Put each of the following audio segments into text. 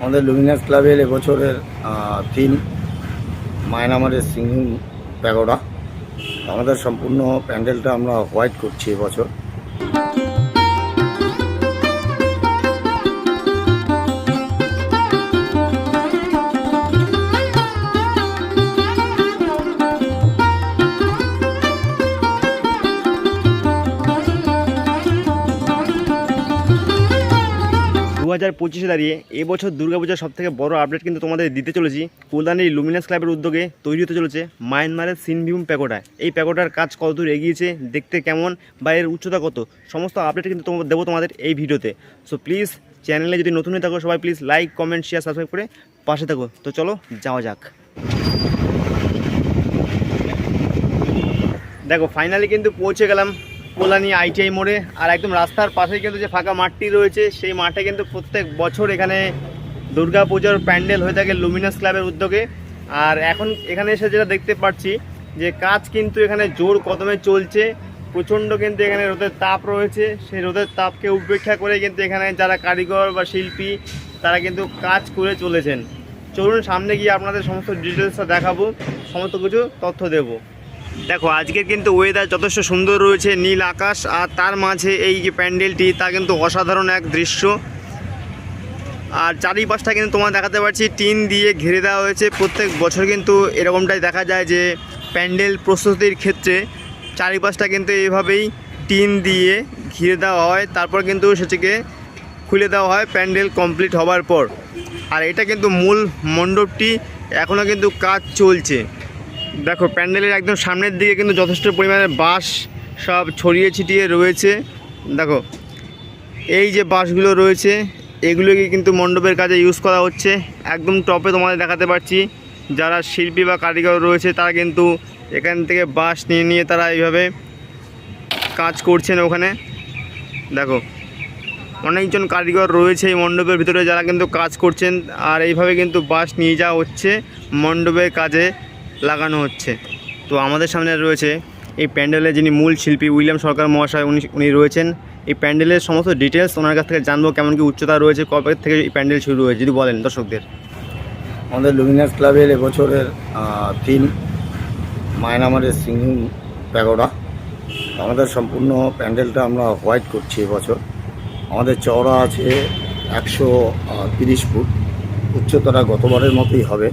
আমাদের লুমিনাস ক্লাবের এবছরের থিম মায়ানমারের সিঙ্গিং প্যাগোডা। আমাদের সম্পূর্ণ প্যান্ডেলটা আমরা হোয়াইট করছি এবছর। হাজার পঁচিশে দাঁড়িয়ে এবছর দুর্গাপূজার সব থেকে বড় আপডেট কিন্তু তোমাদের দিতে চলেছি। কল্যাণীর লুমিনাস ক্লাবের উদ্যোগে তৈরি হতে চলেছে মায়ানমারের সিনভিউম প্যাকোটা এই প্যাকোটার কাজ কতদূর এগিয়েছে, দেখতে কেমন বা এর উচ্চতা কত, সমস্ত আপডেট কিন্তু দেবো তোমাদের এই ভিডিওতে। সো প্লিজ চ্যানেলে যদি নতুন হয়ে থাকো সবাই please like comment share subscribe করে পাশে থাকো। তো চলো, যাওয়া যাক। দেখো ফাইনালি কিন্তু পৌঁছে গেলাম কল্যাণী আইটিআই মোড়ে, আর একদম রাস্তার পাশে কিন্তু যে ফাঁকা মাঠটি রয়েছে, সেই মাঠে কিন্তু প্রত্যেক বছর এখানে দুর্গা পুজোর প্যান্ডেল হয়ে থাকে লুমিনাস ক্লাবের উদ্যোগে। আর এখন এখানে এসে যেটা দেখতে পাচ্ছি, যে কাজ কিন্তু এখানে জোর কদমে চলছে। প্রচণ্ড কিন্তু এখানে রোদের তাপ রয়েছে। সেই রোদের তাপকে উপেক্ষা করে কিন্তু এখানে যারা কারিগর বা শিল্পী, তারা কিন্তু কাজ করে চলেছেন। চলুন সামনে গিয়ে আপনাদের সমস্ত ডিটেলসটা দেখাবো, সমস্ত কিছু তথ্য দেবো। দেখো, আজকের কিন্তু ওয়েদার যথেষ্ট সুন্দর রয়েছে, নীল আকাশ, আর তার মাঝে এই যে প্যান্ডেলটি, তা কিন্তু অসাধারণ এক দৃশ্য। আর চারিপাশটা কিন্তু তোমার দেখাতে পারছি, টিন দিয়ে ঘিরে দেওয়া হয়েছে। প্রত্যেক বছর কিন্তু এরকমটাই দেখা যায় যে প্যান্ডেল প্রস্তুতির ক্ষেত্রে চারিপাশটা কিন্তু এইভাবেই টিন দিয়ে ঘিরে দেওয়া হয়। তারপর কিন্তু সেটিকে খুলে দেওয়া হয়, প্যান্ডেল কমপ্লিট হওয়ার পর। আর এটা কিন্তু মূল মণ্ডপটি এখনও কিন্তু কাজ চলছে। দেখো, প্যান্ডেলের একদম সামনের দিকে কিন্তু যথেষ্ট পরিমাণে বাঁশ সব ছড়িয়ে ছিটিয়ে রয়েছে। দেখো, এই যে বাঁশগুলো রয়েছে, এগুলোকে কিন্তু মণ্ডপের কাজে ইউজ করা হচ্ছে। একদম টপে তোমাদের দেখাতে পারছি, যারা শিল্পী বা কারিগর রয়েছে, তারা কিন্তু এখান থেকে বাঁশ নিয়ে নিয়ে তারা এইভাবে কাজ করছেন ওখানে। দেখো, অনেকজন কারিগর রয়েছে এই মণ্ডপের ভিতরে যারা কিন্তু কাজ করছেন, আর এইভাবে কিন্তু বাঁশ নিয়ে যাওয়া হচ্ছে মণ্ডপের কাজে। লাগানো হচ্ছে। তো আমাদের সামনে রয়েছে এই প্যান্ডেলের যিনি মূল শিল্পী উইলিয়াম সরকার মহাশয়, উনি উনি রয়েছেন। এই প্যান্ডেলের সমস্ত ডিটেলস ওনার কাছ থেকে জানব কেমন কি উচ্চতা রয়েছে, কবে থেকে এই প্যান্ডেল শুরু হয়েছে, যদি বলেন দর্শকদের। আমাদের লুমিনাস ক্লাবের এবছরের থিম মায়ানমারের সিঙ্গিং প্যাগোডা। আমাদের সম্পূর্ণ প্যান্ডেলটা আমরা হোয়াইট করছি এবছর। আমাদের চওড়া আছে একশো তিরিশ ফুট। উচ্চতাটা গতবারের মতোই হবে।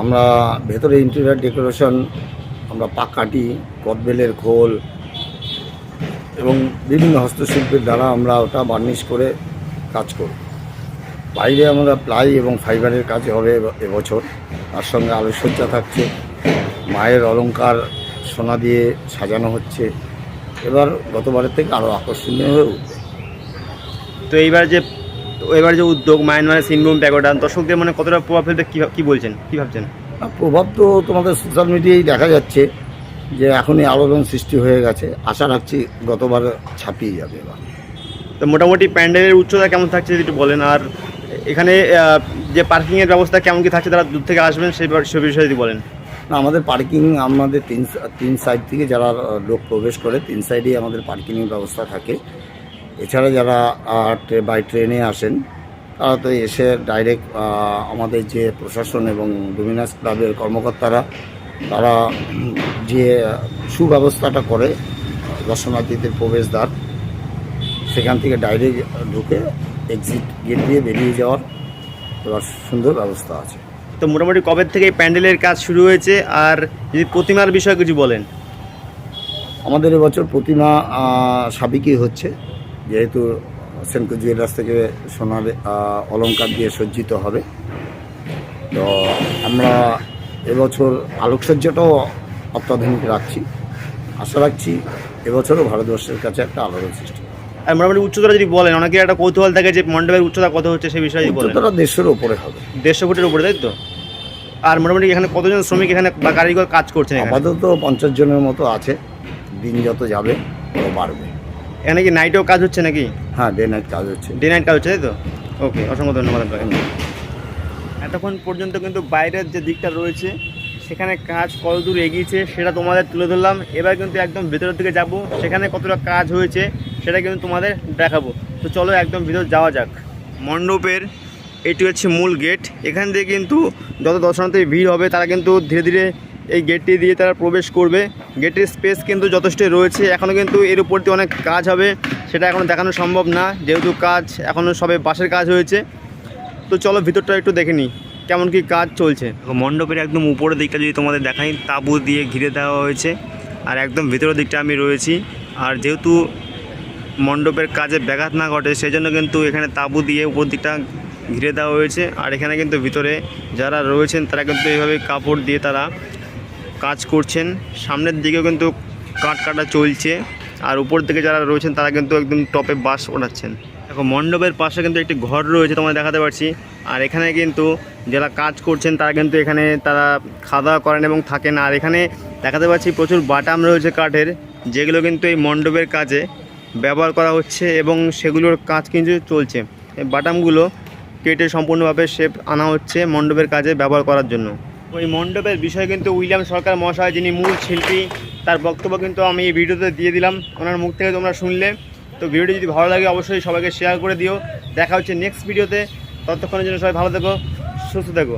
আমরা ভেতরে ইন্টেরিয়ার ডেকোরেশন আমরা পাকাটি কদবেলের খোল এবং বিভিন্ন হস্তশিল্পের দ্বারা আমরা ওটা বার্নিশ করে কাজ করব। বাইরে আমরা প্লাই এবং ফাইবারের কাজ হবে এবছর। তার সঙ্গে আলোকসজ্জা থাকছে। মায়ের অলংকার সোনা দিয়ে সাজানো হচ্ছে। এবার গতবারের থেকে আরও আকর্ষণীয় হয়ে উঠবে। তো এইবার যে তো এবার যে উদ্যোগ মায়ানমারের সিনভূম প্যাগোডা দর্শকদের মানে কতটা প্রভাব ফেলবে কী কী বলছেন? কী ভাবছেন? প্রভাব তো তোমাদের সোশ্যাল মিডিয়ায় দেখা যাচ্ছে যে এখনই আলোড়ন সৃষ্টি হয়ে গেছে। আশা রাখছি গতবার ছাপিয়ে যাবে এবার। তো মোটামুটি প্যান্ডেলের উচ্চতা কেমন থাকছে যদি একটু বলেন? আর এখানে যে পার্কিংয়ের ব্যবস্থা কেমন কি থাকছে তারা দূর থেকে আসবেন সেই সে বিষয়ে যদি বলেন। না আমাদের পার্কিং আমাদের তিন তিন সাইড থেকে যারা লোক প্রবেশ করে তিন সাইডেই আমাদের পার্কিংয়ের ব্যবস্থা থাকে। এছাড়া যারা বাই ট্রেনে আসেন তারা তো এসে ডাইরেক্ট আমাদের যে প্রশাসন এবং ডোমিনাস ক্লাবের কর্মকর্তারা তারা যে সুব্যবস্থাটা করে দর্শনার্থীদের প্রবেশদ্বার সেখান থেকে ডাইরেক্ট ঢুকে এক্সিট গেট দিয়ে বেরিয়ে যাওয়ার এবার সুন্দর ব্যবস্থা আছে। তো মোটামুটি কবে থেকে এই প্যান্ডেলের কাজ শুরু হয়েছে? আর যদি প্রতিমার বিষয়ে কিছু বলেন। আমাদের এবছর প্রতিমা সাবিকই হচ্ছে। যেহেতু সেনকো জুয়েলার্স থেকে সোনার অলঙ্কার দিয়ে সজ্জিত হবে। তো আমরা এবছর আলোকসজ্জাটাও অত্যাধুনিক রাখছি। আশা রাখছি এবছরও ভারতবর্ষের কাছে একটা আলোড়ন সৃষ্টি মোটামুটি উচ্চতা যদি বলেন অনেকের একটা কৌতূহল থাকে যে মণ্ডপের উচ্চতা কত হচ্ছে সেই বিষয়ে উচ্চতাটা দেশের ওপরে হবে। দেড়শো ফুটের উপরে তাই তো? আর মোটামুটি এখানে কতজন শ্রমিক এখানে বা কারিগর কাজ এখানে? আপাতত পঞ্চাশ জনের মতো আছে। দিন যত যাবে বাড়বে। এখানে কি নাইটেও কাজ হচ্ছে নাকি? হ্যাঁ ডে নাইট কাজ হচ্ছে। ডে নাইট কাজ হচ্ছে তাই তো? ওকে অসংখ্য ধন্যবাদ আপনাকে। এতক্ষণ পর্যন্ত কিন্তু বাইরের যে দিকটা রয়েছে সেখানে কাজ কতদূর এগিয়েছে সেটা তোমাদের তুলে ধরলাম। এবার কিন্তু একদম ভেতরের দিকে যাব। সেখানে কতটা কাজ হয়েছে সেটা কিন্তু তোমাদের দেখাবো। তো চলো একদম ভিতর যাওয়া যাক। মণ্ডপের এটি হচ্ছে মূল গেট এখান দিয়ে কিন্তু যত দর্শনার্থী ভিড় হবে তারা কিন্তু ধীরে ধীরে এই গেটটি দিয়ে তারা প্রবেশ করবে। গেটের স্পেস কিন্তু যথেষ্টই রয়েছে। এখনও কিন্তু এর উপর দিয়ে অনেক কাজ হবে, সেটা এখনও দেখানো সম্ভব না। যেহেতু কাজ এখনও সবে বাসের কাজ হয়েছে। তো চলো ভিতরটা একটু দেখে নিই, কেমন কি কাজ চলছে। মণ্ডপের একদম উপরের দিকটা যদি তোমাদের দেখাই, তাঁবু দিয়ে ঘিরে দেওয়া হয়েছে। আর একদম ভিতরের দিকটা আমি রয়েছি। আর যেহেতু মণ্ডপের কাজে ব্যাঘাত না ঘটে সেই জন্য কিন্তু এখানে তাঁবু দিয়ে উপর দিকটা ঘিরে দেওয়া হয়েছে। আর এখানে কিন্তু ভিতরে যারা রয়েছেন, তারা কিন্তু এইভাবে কাপড় দিয়ে তারা কাজ করছেন। সামনের দিকেও কিন্তু কাঠ কাটা চলছে। আর উপর দিকে যারা রয়েছেন, তারা কিন্তু একদম টপে বাস ওঠাচ্ছেন। দেখো, মণ্ডপের পাশে কিন্তু একটি ঘর রয়েছে তোমাদের দেখাতে পারছি। আর এখানে কিন্তু যারা কাজ করছেন, তারা কিন্তু এখানে তারা খাওয়া দাওয়া করেন এবং থাকেন। আর এখানে দেখাতে পাচ্ছি প্রচুর বাটাম রয়েছে কাঠের, যেগুলো কিন্তু এই মণ্ডপের কাজে ব্যবহার করা হচ্ছে এবং সেগুলোর কাজ কিন্তু চলছে। এই বাটামগুলো কেটে সম্পূর্ণভাবে শেপ আনা হচ্ছে মণ্ডপের কাজে ব্যবহার করার জন্য। ওই মণ্ডপের বিষয় কিন্তু উইলিয়াম সরকার মহাশয়, যিনি মূল শিল্পী, তার বক্তব্য কিন্তু আমি এই ভিডিওতে দিয়ে দিলাম। ওনার মুখ থেকে তোমরা শুনলে। তো ভিডিওটি যদি ভালো লাগে, অবশ্যই সবাইকে শেয়ার করে দিও। দেখা হচ্ছে নেক্সট ভিডিওতে ততক্ষণের জন্য সবাই ভালো থেকো, সুস্থ থেকো।